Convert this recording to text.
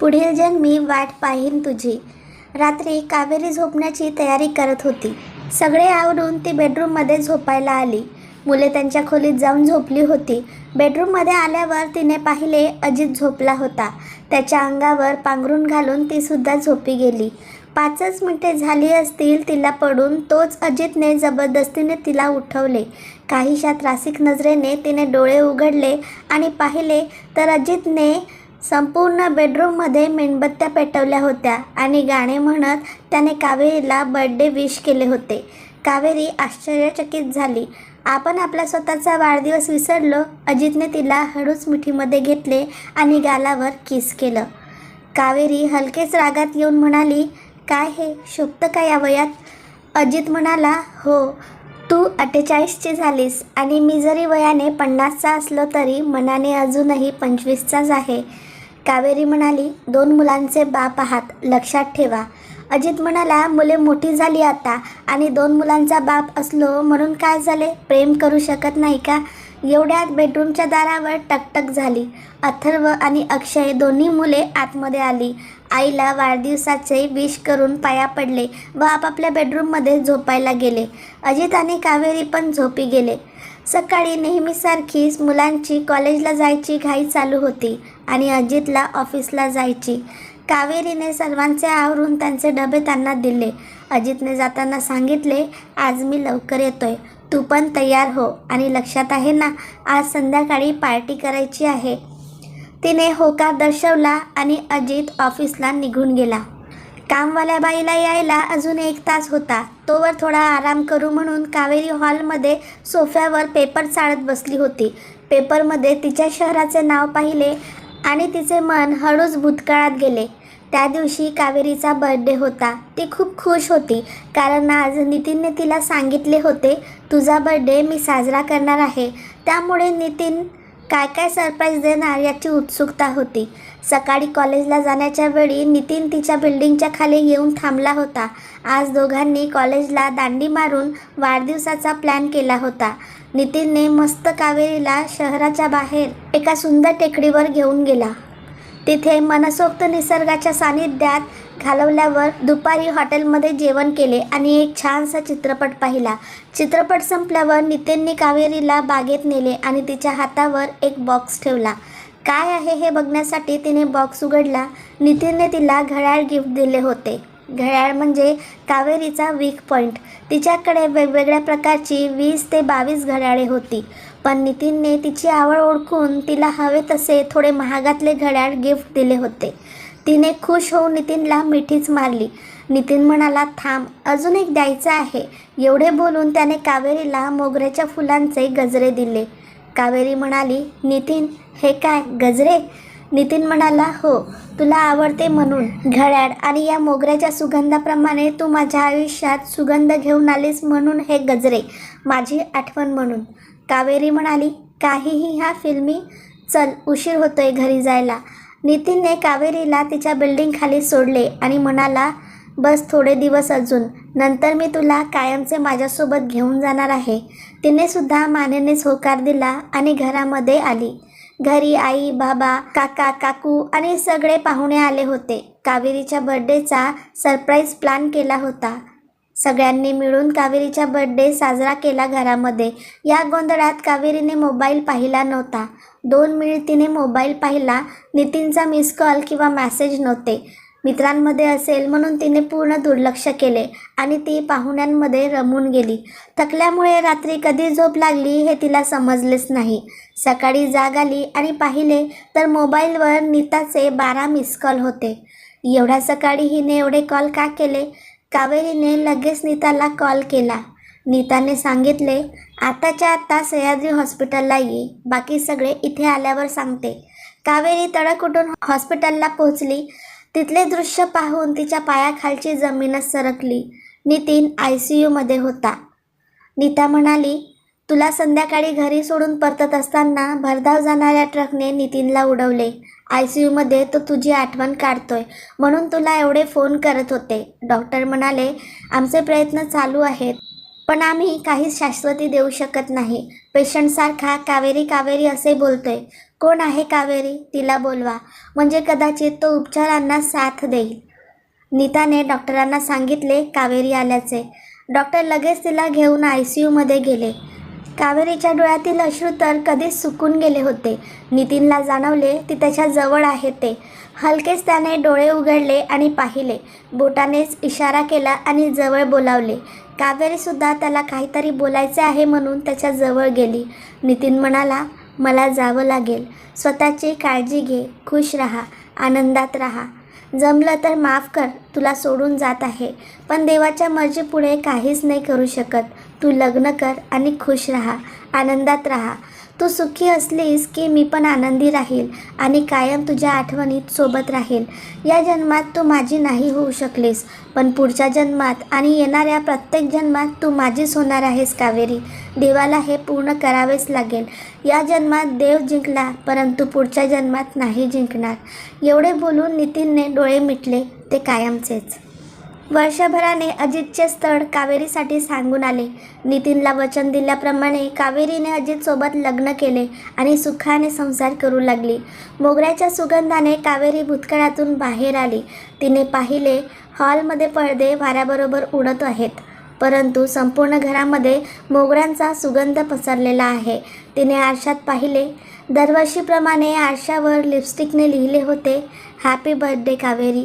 पुढील जन्मी वाट पाहीन तुझी. रात्री कावेरी झोपण्याची तयारी करत होती. सगळे आवरून ती बेडरूममध्ये झोपायला आली. मुले त्यांच्या खोलीत जाऊन झोपली होती. बेडरूममध्ये आल्यावर तिने पाहिले अजित झोपला होता. त्याच्या अंगावर पांघरून घालून तीसुद्धा झोपी गेली. पाचच मिनिटे झाली असतील तिला पडून तोच अजितने जबरदस्तीने तिला उठवले. काहीशा त्रासिक नजरेने तिने डोळे उघडले आणि पाहिले तर अजितने संपूर्ण बेडरूममध्ये मेणबत्त्या पेटवल्या होत्या आणि गाणे म्हणत त्याने कावेरीला बर्थडे विश केले होते. कावेरी आश्चर्यचकित झाली. आपण आपला स्वतःचा वाढदिवस विसरलो. अजितने तिला हळूच मिठीमध्ये घेतले आणि गालावर किस केलं. कावेरी हलकेच रागात येऊन म्हणाली काय हे? शोभतं का या वयात? अजित म्हणाला हो तू अठ्ठेचाळीसची झालीस आणि मी जरी वयाने पन्नासचा असलो तरी मनाने अजूनही पंचवीसचाच आहे. कावेरी म्हणाली दोन मुलांचे बाप आहात लक्षात ठेवा. अजित म्हणाला मुले मोठी झाली आता आणि दोन मुलांचा बाप असलो म्हणून काय झाले? प्रेम करू शकत नाही का? एवढ्यात बेडरूमच्या दारावर टकटक झाली. अथर्व आणि अक्षय दोन्ही मुले आतमध्ये आली. आईला वाढदिवसाचे विश करून पाया पडले व आपापल्या बेडरूममध्ये झोपायला गेले. अजित आणि कावेरी पण झोपी गेले. सकाळी नेहमीसारखीच मुलांची कॉलेजला जायची घाई चालू होती. आणि अजितला ऑफिसला जायची. कावेरीने सर्वांचे आवरून त्यांचे डबे त्यांना दिले. अजितने जाताना सांगितले आज मी लवकर येतोय. तू पण तयार हो आणि लक्षात आहे ना आज संध्याकाळी पार्टी करायची आहे. तिने होकार दर्शवला आणि अजित ऑफिसला निघून गेला. कामवाल्या बाईला यायला अजून एक तास होता. तोवर थोडा आराम करू म्हणून कावेरी हॉलमध्ये सोफ्यावर पेपर चाळत बसली होती. पेपरमध्ये तिच्या शहराचे नाव पाहिले आणि तिचे मन हळूच भूतकाळात गेले. त्या दिवशी कावेरीचा बर्थडे होता. ती खूप खुश होती कारण आज नितीनने तिला सांगितले होते तुझा बर्थडे मी साजरा करणार आहे. त्यामुळे नितीन काय काय सरप्राईज देणार याची उत्सुकता होती. सकाळी कॉलेजला जाण्याच्या वेळी नितीन तिच्या बिल्डिंगच्या खाली येऊन थांबला होता. आज दोघांनी कॉलेजला दांडी मारून वाढदिवसाचा प्लॅन केला होता. नितीनने मस्त कावेरीला शहराच्या बाहेर एका सुंदर टेकडीवर घेऊन गेला. तिथे मनसोक्त निसर्गाच्या सानिध्यात घालवल्यावर दुपारी हॉटेलमध्ये जेवण केले आणि एक छानसा चित्रपट पाहिला. चित्रपट संपल्यावर नितीनने कावेरीला बागेत नेले आणि तिच्या हातावर एक बॉक्स ठेवला. काय आहे हे बघण्यासाठी तिने बॉक्स उघडला. नितीनने तिला घड्याळ गिफ्ट दिले होते. घड्याळ म्हणजे कावेरीचा वीक पॉईंट तिच्याकडे वेगवेगळ्या प्रकारची वीस ते बावीस घड्याळे होती. पण नितीनने तिची आवड ओळखून तिला हवे तसे थोडे महागातले घड्याळ गिफ्ट दिले होते. तिने खुश होऊन नितीनला मिठीच मारली. नितीन म्हणाला थांब अजून एक द्यायचं आहे. एवढे बोलून त्याने कावेरीला मोगऱ्याच्या फुलांचे गजरे दिले. कावेरी म्हणाली नितीन हे काय गजरे? नितीन म्हणाला हो तुला आवडते म्हणून. घड्याळ आणि या मोगऱ्याच्या सुगंधाप्रमाणे तू माझ्या आयुष्यात सुगंध घेऊन आलीस म्हणून हे गजरे माझी आठवण म्हणून. कावेरी म्हणाली काहीही ह्या फिल्मी चल उशीर होतोय घरी जायला. नितीनने कावेरीला तिच्या बिल्डिंगखाली सोडले आणि म्हणाला बस थोडे दिवस अजून. नंतर मी तुला कायमचे माझ्यासोबत घेऊन जाणार आहे. तिने सुद्धा मानेनेच होकार दिला आणि घरामध्ये आली. घरी आई बाबा काका काकू आणि सगळे पाहुणे आले होते. कावेरीच्या बर्थडेचा सरप्राईज प्लॅन केला होता. सगळ्यांनी मिळून कावेरीचा बर्थडे साजरा केला घरामध्ये. या गोंधळात कावेरीने मोबाईल पाहिला नव्हता. दोन मिनिट तिने मोबाईल पाहिला. नितीनचा मिस कॉल किंवा मॅसेज नव्हते. मित्रांमध्ये असेल म्हणून तिने पूर्ण दुर्लक्ष केले आणि ती पाहुण्यांमध्ये रमून गेली. थकल्यामुळे रात्री कधी झोप लागली हे तिला समजलेच नाही. सकाळी जाग आली आणि पाहिले तर मोबाईलवर नीताचे बारा मिस कॉल होते. एवढ्या सकाळी हिने एवढे कॉल का केले? कावेरीने लगेच नीताला कॉल केला. नीताने सांगितले आताच्या आता सह्याद्री हॉस्पिटलला ये बाकी सगळे इथे आल्यावर सांगते. कावेरी तडक उठून हॉस्पिटलला पोहोचली. तिथले दृश्य पाहून तिच्या पायाखालची जमीनच सरकली. नितीन आय सी यूमध्ये होता. नीता म्हणाली तुला संध्याकाळी घरी सोडून परतत असताना भरधाव जाणाऱ्या ट्रकने नितीनला उडवले. आय सी यूमध्ये तो तुझी आठवण काढतोय. म्हणून तुला एवढे फोन करत होते. डॉक्टर म्हणाले आमचे प्रयत्न चालू आहेत पण आम्ही काहीच शाश्वती देऊ शकत नाही. पेशंटसारखा कावेरी कावेरी असे बोलतोय. कोण आहे कावेरी? तिला बोलवा. म्हणजे कदाचित तो उपचारांना साथ देईल. नीताने डॉक्टरांना सांगितले कावेरी आल्याचे. डॉक्टर लगेच तिला घेऊन आय सी यूमध्ये गेले. कावेरीच्या डोळ्यातील अश्रू तर कधीच सुकून गेले होते. नितीनला जाणवले ती त्याच्याजवळ आहे ते. हलकेच त्याने डोळे उघडले आणि पाहिले. बोटानेच इशारा केला आणि जवळ बोलावले. कावेरीसुद्धा त्याला काहीतरी बोलायचे आहे म्हणून त्याच्याजवळ गेली. नितीन म्हणाला मला जावं लागेल. स्वतःची काळजी घे. खुश राहा. आनंदात राहा. जमलं तर माफ कर. तुला सोडून जात आहे. पण देवाच्या मर्जीपुढे काहीच नाही करू शकत. तू लग्न कर आणि खुश राहा. आनंदात राहा. तू सुखी असलीस की मी पण आनंदी राहील आणि कायम तुझ्या आठवणीत सोबत राहील. या जन्मात तू माझी नाही होऊ शकलीस पण पुढच्या जन्मात आणि येणाऱ्या प्रत्येक जन्मात तू माझीच होणार आहेस कावेरी. देवाला हे पूर्ण करावेच लागेल. या जन्मात देव जिंकला परंतु पुढच्या जन्मात नाही जिंकणार. एवढे बोलून नितीनने डोळे मिटले ते कायमचेच. वर्षभराने अजितचे स्थळ कावेरीसाठी सांगून आले. नितीनला वचन दिल्याप्रमाणे कावेरीने अजितसोबत लग्न केले आणि सुखाने संसार करू लागली. मोगऱ्याच्या सुगंधाने कावेरी भूतकाळातून बाहेर आली. तिने पाहिले हॉलमध्ये पडदे वाऱ्याबरोबर उडत आहेत. परंतु संपूर्ण घरामध्ये मोगऱ्यांचा सुगंध पसरलेला आहे. तिने आरशात पाहिले दरवर्षीप्रमाणे आरशावर लिपस्टिकने लिहिले होते हॅपी बर्थडे कावेरी.